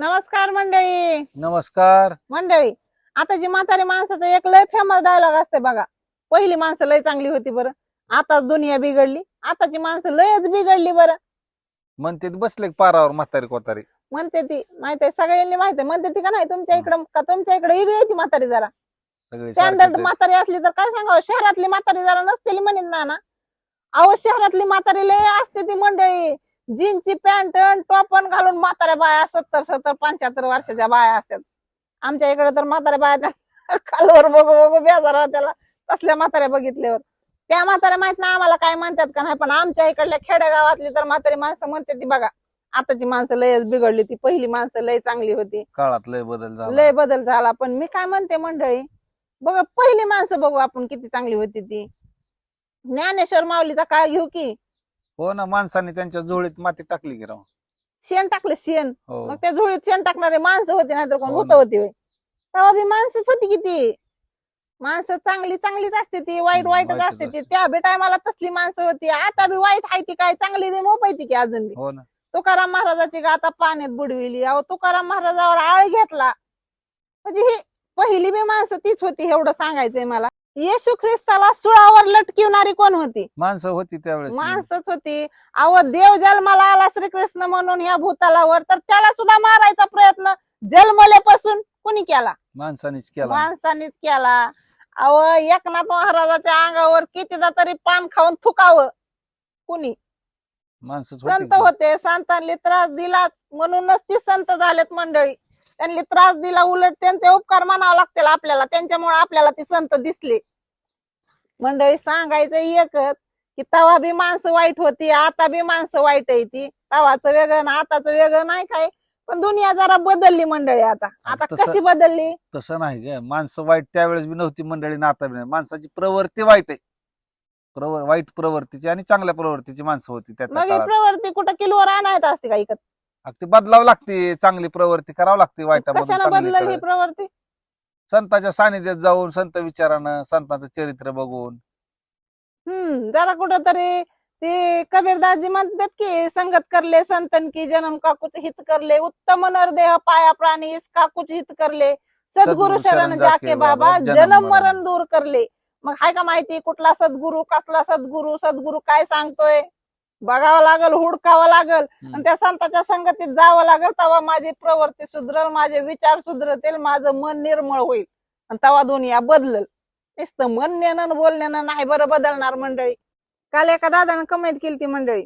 नमस्कार मंडळी. नमस्कार. मंडळी आता जी म्हातारी माणसाचं एक लय फेमस डायलॉग असते बघा. पहिली माणसं लय चांगली होती बरं. आता दुनिया बिघडली. आताची माणसं लयच बिघडली बरं. म्हणते ते बसले की पारावर म्हातारी कोतारी. म्हणते ती माहिती आहे? सगळ्यांनी माहिती आहे. म्हणते ती का नाही तुमच्या इकडं का तुमच्या इकडे इकडे येते म्हातारी जरा. सगळे स्टँडर्ड सारखेच. म्हातारी असली तर काय सांगावं? शहरातली म्हातारी जरा नसतील म्हणेन ना ना अहो शहरातली म्हातारी लय असते ती मंडळी. जीन्सची पॅन्ट टॉपन घालून म्हाताऱ्या बाया सत्तर सत्तर पंच्याहत्तर वर्षाच्या बाया असतात. आमच्या इकडे तर म्हाताऱ्या बाया खालवर बघू बघू बेजार त्याला. तसल्या म्हाताऱ्या बघितल्यावर. त्या म्हाताऱ्या माहीत नाही आम्हाला काय म्हणतात का नाही पण आमच्या इकडल्या खेडेगावातली तर म्हातारी माणसं म्हणते ती बघा. आताची माणसं लयच बिघडली ती पहिली माणसं लय चांगली होती. काळात लय बदल झाला. लय बदल झाला. पण मी काय म्हणते मंडळी बघा पहिली माणसं बघू आपण किती चांगली होती ती. ज्ञानेश्वर माऊलीचा काळ घेऊ की हो ना माणसाने त्यांच्या जोळीत माती टाकली की राव. शेण टाकलं शेण. हो. मग त्या झोळीत शेण टाकणारे माणसं होती नाहीतर कोण हो भूत ना. होती होय. तेव्हा बी माणसंच होती किती माणसं चांगली चांगलीच असते ती वाईट हम्म, वाईटच वाईटच असते ती. असते. त्या बी टायमाला तसली माणसं होती. आता बी वाईट आहे ती काय चांगली बी मोपायती की अजून बी. हो ना. तुकाराम महाराजाची गाथा पाण्यात बुडविली. अहो तुकाराम महाराजावर आळ घेतला. म्हणजे ही पहिली बी माणसं तीच होती एवढं सांगायचंय मला. येशू ख्रिस्ताला सुळावर लटकिवणारी कोण होती? माणसं होती त्यावेळेस. माणसंच होती. अहो देव जन्माला आला श्रीकृष्ण म्हणून या भूतालावर तर त्याला सुद्धा मारायचा प्रयत्न जन्मल्यापासून कुणी केला? माणसानेच केला. माणसानेच केला. अहो एकनाथ महाराजाच्या अंगावर कितीदा तरी पान खाऊन थुकावं. कुणी? माणसंच संत होती. संतांनी त्रास दिला म्हणूनच ती संत झालेत मंडळी. त्यांनी त्रास दिला उलट त्यांचे उपकार मानावे लागतील आपल्याला. त्यांच्यामुळे आपल्याला ती संत दिसली. मंडळी सांगायचं एकच की तवा बी माणसं वाईट होती आता बी माणसं वाईट आहे ती. तवाचं वेगळं ना आताचं वेगळं नाही काय. पण दुनिया जरा बदलली मंडळी आता. आता तसं- कशी बदलली? तसं नाही ग. माणसं वाईट त्यावेळेस बी नव्हती मंडळी ना आता बी नाही. माणसाची प्रवृत्ती वाईट आहे. प्रव वाईट प्रवृत्तीची आणि चांगल्या प्रवृत्तीची माणसं होती त्या त्या मग काळात. प्रवृत्ती कुठं किलोवर आणायचं असते का इकत? अगं ती बदलावं लागते चांगली प्रवृत्ती करावं लागते वाईटामधून कशाला बदलल ही चांगलीकडे. प्रवृत्ती? संतांच्या सानिध्यात जाऊन संत विचारानं संतांचं चरित्र बघून. हम्म जरा कुठं तरी ते कबीरदासजी म्हणतात की संगत करले संतन की जन्म का कुछ हित करले उत्तम नरदेह पाया प्राणी कुछ हित करले. सद्गुरु सद्गुरु शरण जाके बाबा जन्म मरण दूर करले. मग हाय का माहिती कुठला सद्गुरु कसला सद्गुरु सद्गुरु काय सांगतोय? बघावं लागल हुडकावं लागल. आणि त्या संताच्या संगतीत जावं लागल तेव्हा माझी प्रवृत्ती सुधरल माझे विचार सुधरतील माझं मन निर्मळ होईल. आणि तेव्हा दुनिया बदलल. नुसतं म्हणण्यानं बोलण्यानं नाही बरं बदलणार मंडळी. काल एका दादानं कमेंट केली ती मंडळी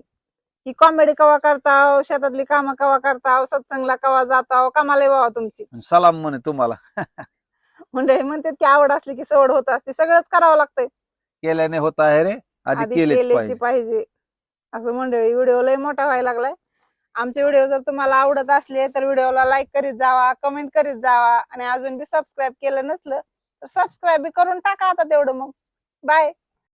की कॉमेडी कवा करताव शेतातली कामं कवा करताव सत्संगला कवा जाताव कामाला बाबा तुमची. सलाम म्हणे तुम्हाला. मंडळी म्हणते की आवड असली की सवड होत असते सगळंच करावं लागतंय. केल्याने होत आहे रे आधी केलेच पाहिजे. असं मंडळी व्हिडिओ लय मोठा व्हायला लागलाय. आमचे व्हिडिओ जर तुम्हाला आवडत असले तर व्हिडिओला लाईक करीत जावा कमेंट करीत जावा आणि अजून बी सबस्क्राईब केलं नसलं तर सबस्क्राईब करून टाका आता तेवढं मग. बाय